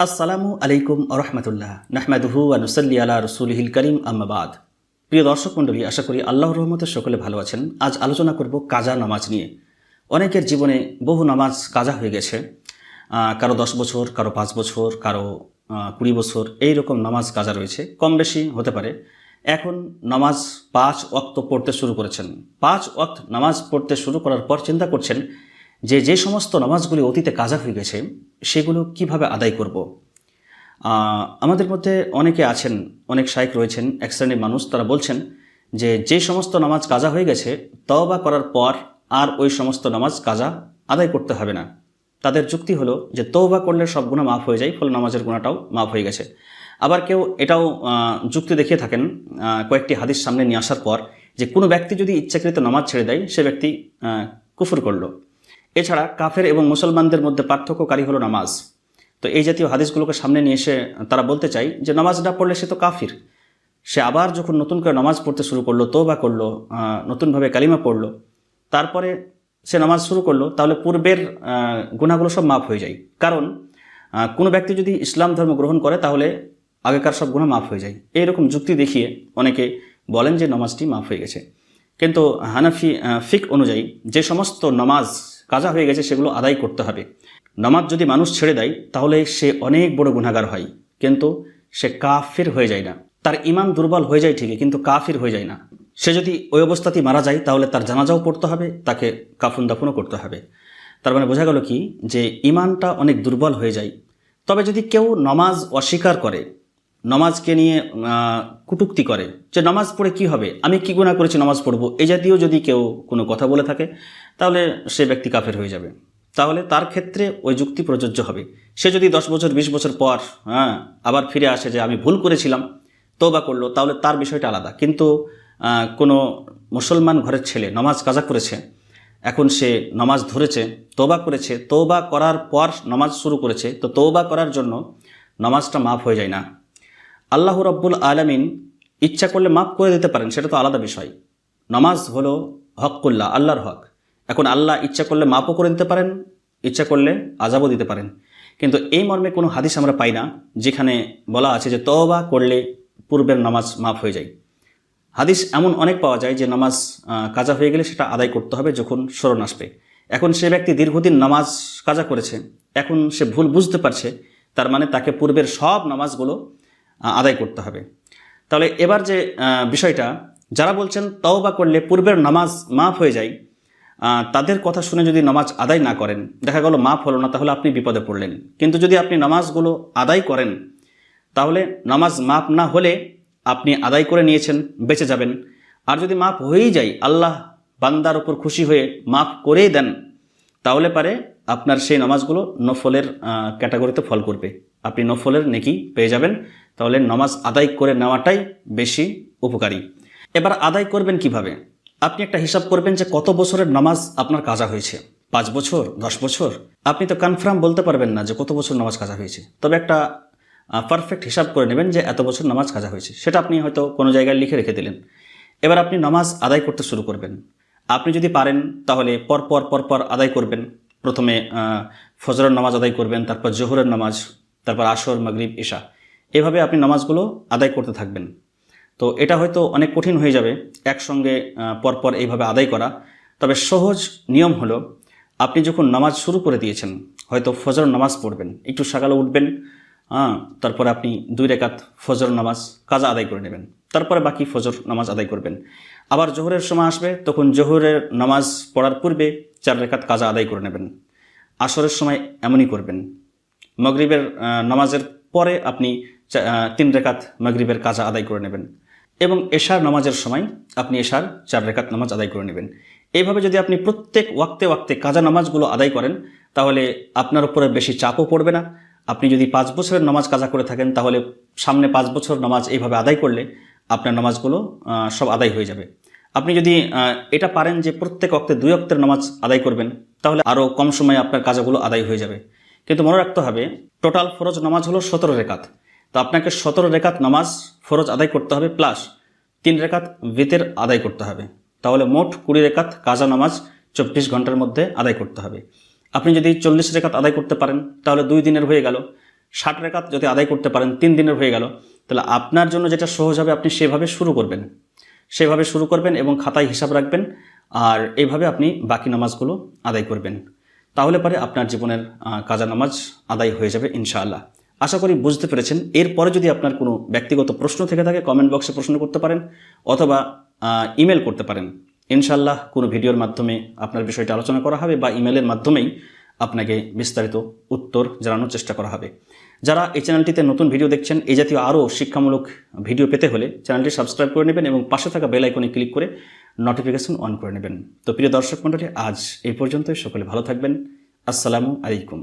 আসসালামু আলাইকুম আরহামতুল্লাহ নাহমাদুহু আনুসাল্লি আলা রসুলহিল করিম আম্মাবাদ প্রিয় দর্শক মণ্ডলী, আশা করি আল্লাহর রহমতে সকলে ভালো আছেন। আজ আলোচনা করব কাজা নামাজ নিয়ে। অনেকের জীবনে বহু নামাজ কাজা হয়ে গেছে। কারও দশ বছর, কারও পাঁচ বছর, কারও কুড়ি বছর এই রকম নামাজ কাজা রয়েছে। কম বেশি হতে পারে। এখন নামাজ পাঁচ ওয়াক্ত পড়তে শুরু করেছেন। পাঁচ ওয়াক্ত নামাজ পড়তে শুরু করার পর চিন্তা করছেন যে যে সমস্ত নামাজগুলি অতীতে কাজা হয়ে গেছে, সেগুলো কীভাবে আদায় করব। আমাদের মধ্যে অনেকে আছেন, অনেক শাইক রয়েছেন, এক শ্রেণির মানুষ, তারা বলছেন যে যে সমস্ত নামাজ কাজা হয়ে গেছে, তওবা করার পর আর ওই সমস্ত নামাজ কাজা আদায় করতে হবে না। তাদের যুক্তি হলো যে, তওবা করলে সব গুণা মাফ হয়ে যায়, ফলে নামাজের গুণাটাও মাফ হয়ে গেছে। আবার কেউ এটাও যুক্তি দেখিয়ে থাকেন কয়েকটি হাদিস সামনে নিয়ে আসার পর যে, কোনো ব্যক্তি যদি ইচ্ছাকৃত নামাজ ছেড়ে দেয়, সে ব্যক্তি কুফুর করল। এছাড়া কাফের এবং মুসলমানদের মধ্যে পার্থক্যকারী হলো নামাজ। তো এই জাতীয় হাদিসগুলোকে সামনে নিয়ে এসে তারা বলতে চাই যে নামাজ না পড়লে সে তো কাফির। সে আবার যখন নতুন করে নামাজ পড়তে শুরু করল তোবা করল নতুনভাবে কালিমা পড়ল, তারপরে সে নামাজ শুরু করল, তাহলে পূর্বের গুণাগুলো সব মাফ হয়ে যায়। কারণ কোনো ব্যক্তি যদি ইসলাম ধর্ম গ্রহণ করে, তাহলে আগেকার সব গুণা মাফ হয়ে যায়। এইরকম যুক্তি দেখিয়ে অনেকে বলেন যে নামাজটি মাফ হয়ে গেছে। কিন্তু হানাফি ফিক অনুযায়ী যে সমস্ত নামাজ কাজা হয়ে গেছে, সেগুলো আদায় করতে হবে। নামাজ যদি মানুষ ছেড়ে দেয়, তাহলে সে অনেক বড় গুণাগার হয়। কিন্তু সে কাফির হয়ে যায় না। তার ইমান দুর্বল হয়ে যায় ঠিকই, কিন্তু কাফির হয়ে যায় না। সে যদি ওই অবস্থাতেই মারা যায়, তাহলে তার জানাজাও পড়তে হবে, তাকে কাফুন দাফনও করতে হবে। তার মানে বোঝা গেল কি? যে ইমানটা অনেক দুর্বল হয়ে যায়। তবে যদি কেউ নমাজ অস্বীকার করে, নমাজকে নিয়ে কটূক্তি করে, যে নামাজ পড়ে কি হবে? আমি কি গুণা করেছি, নামাজ পড়ব? এই জাতীয় যদি কেউ কোনো কথা বলে থাকে তাহলে সে ব্যক্তি কাফের হয়ে যাবে। তাহলে তার ক্ষেত্রে ওই যুক্তি প্রযোজ্য হবে। সে যদি দশ বছর, বিশ বছর পর হ্যাঁ আবার ফিরে আসে যে আমি ভুল করেছিলাম তোবা করল, তাহলে তার বিষয়টা আলাদা। কিন্তু কোনো মুসলমান ঘরের ছেলে নামাজ কাজা করেছে, এখন সে নামাজ ধরেছে তোবা করেছে তোবা করার পর নামাজ শুরু করেছে, তো তোবা করার জন্য নামাজটা মাফ হয়ে যায় না। আল্লাহ রব্বুল আলমিন ইচ্ছা করলে মাফ করে দিতে পারেন, সেটা তো আলাদা বিষয়। নামাজ হলো হকুল্লাহ আল্লাহর হক। এখন আল্লাহ ইচ্ছা করলে মাপও করে দিতে পারেন, ইচ্ছা করলে আজাবও দিতে পারেন। কিন্তু এই মর্মে কোনো হাদিস আমরা পাই না, যেখানে বলা আছে যে তওবা করলে পূর্বের নামাজ মাফ হয়ে যায়। হাদিস এমন অনেক পাওয়া যায় যে নামাজ কাজা হয়ে গেলে সেটা আদায় করতে হবে যখন স্মরণ আসবে। এখন সে ব্যক্তি দীর্ঘদিন নামাজ কাজা করেছে, এখন সে ভুল বুঝতে পারছে, তার মানে তাকে পূর্বের সব নামাজগুলো আদায় করতে হবে। তাহলে এবার যে বিষয়টা, যারা বলছেন তওবা করলে পূর্বের নামাজ মাফ হয়ে যায় তাদের কথা শুনে যদি নামাজ আদায় না করেন, দেখা গেল মাফ হলো না, তাহলে আপনি বিপদে পড়লেন। কিন্তু যদি আপনি নামাজগুলো আদায় করেন, তাহলে নামাজ মাফ না হলে আপনি আদায় করে নিয়েছেন, বেঁচে যাবেন। আর যদি মাপ হয়েই যায়, আল্লাহ বান্দার উপর খুশি হয়ে মাফ করেই দেন, তাহলে পারে আপনার সেই নামাজগুলো নফলের ক্যাটাগরিতে ফল করবে। আপনি নফলের নেকি পেয়ে যাবেন, তাহলে নামাজ আদায় করে নেওয়াটাই বেশি উপকারী। এবার আদায় করবেন কীভাবে? আপনি একটা হিসাব করবেন যে কত বছরের নামাজ আপনার কাজা হয়েছে? পাঁচ বছর? দশ বছর? আপনি তো কনফার্ম বলতে পারবেন না যে কত বছর নামাজ কাজা হয়েছে। তবে একটা পারফেক্ট হিসাব করে নেবেন যে এত বছর নামাজ কাজা হয়েছে। সেটা আপনি হয়তো কোনো জায়গায় লিখে রেখে দিলেন। এবার আপনি নামাজ আদায় করতে শুরু করবেন। আপনি যদি পারেন, তাহলে পর পর পর পর আদায় করবেন। প্রথমে ফজরের নামাজ আদায় করবেন, তারপর জোহরের নামাজ, তারপর আসর, মাগরিব ঈশা এভাবে আপনি নামাজগুলো আদায় করতে থাকবেন। তো এটা হয়তো অনেক কঠিন হয়ে যাবে একসঙ্গে পরপর এইভাবে আদায় করা। তবে সহজ নিয়ম হলো, আপনি যখন নামাজ শুরু করে দিয়েছেন, হয়তো ফজর নামাজ পড়বেন, একটু সকালে উঠবেন হ্যাঁ তারপরে আপনি দুই রেখাত ফজর নামাজ কাজা আদায় করে নেবেন, তারপরে বাকি ফজর নামাজ আদায় করবেন। আবার জোহরের সময় আসবে, তখন জোহরের নামাজ পড়ার পূর্বে চার রেখাত কাজা আদায় করে নেবেন। আসরের সময় এমনই করবেন। মগরিবের নামাজের পরে আপনি তিন রেখাত মগরিবের কাজা আদায় করে নেবেন। এবং এশার নামাজের সময় আপনি এশার চার রেখাত নামাজ আদায় করে নেবেন। এইভাবে যদি আপনি প্রত্যেক ওয়াক্তে ওয়াক্তে কাজা নামাজগুলো আদায় করেন, তাহলে আপনার উপরে বেশি চাপও পড়বে না। আপনি যদি পাঁচ বছরের নামাজ কাজা করে থাকেন, তাহলে সামনে পাঁচ বছর নামাজ এইভাবে আদায় করলে আপনার নামাজগুলো সব আদায় হয়ে যাবে। আপনি যদি এটা পারেন যে প্রত্যেক অক্তে দুই অক্তের নামাজ আদায় করবেন, তাহলে আরও কম সময়ে আপনার কাজগুলো আদায় হয়ে যাবে। কিন্তু মনে রাখতে হবে, টোটাল ফরজ নামাজ হলো সতেরো রেখাত। তো আপনাকে সতেরো রেখাত নামাজ ফরজ আদায় করতে হবে প্লাস তিন রেখাত ভিতের আদায় করতে হবে। তাহলে মোট কুড়ি রেখাত কাজা নামাজ চব্বিশ ঘণ্টার মধ্যে আদায় করতে হবে। আপনি যদি চল্লিশ রেখাত আদায় করতে পারেন, তাহলে দুই দিনের হয়ে গেল। ষাট রেখাত যদি আদায় করতে পারেন, তিন দিনের হয়ে গেল। তাহলে আপনার জন্য যেটা সহজ হবে, আপনি সেভাবে শুরু করবেন। সেভাবে শুরু করবেন এবং খাতায় হিসাব রাখবেন, আর এইভাবে আপনি বাকি নামাজগুলো আদায় করবেন। তাহলে পরে আপনার জীবনের কাজা নামাজ আদায় হয়ে যাবে ইনশাআল্লাহ। আশা করি বুঝতে পেরেছেন। এরপরে যদি আপনার কোনো ব্যক্তিগত প্রশ্ন থেকে থাকে কমেন্ট বক্সে প্রশ্ন করতে পারেন অথবা ইমেল করতে পারেন। ইনশাল্লাহ কোনো ভিডিওর মাধ্যমে আপনার বিষয়টা আলোচনা করা হবে বা ইমেলের মাধ্যমেই আপনাকে বিস্তারিত উত্তর জানানোর চেষ্টা করা হবে। যারা এই চ্যানেলটিতে নতুন ভিডিও দেখছেন, এই জাতীয় আরও শিক্ষামূলক ভিডিও পেতে হলে চ্যানেলটি সাবস্ক্রাইব করে নেবেন এবং পাশে থাকা বেল আইকনে ক্লিক করে নোটিফিকেশন অন করে নেবেন। তো প্রিয় দর্শক মণ্ডলী, আজ এই পর্যন্তই। সকলে ভালো থাকবেন। আসসালামু আলাইকুম।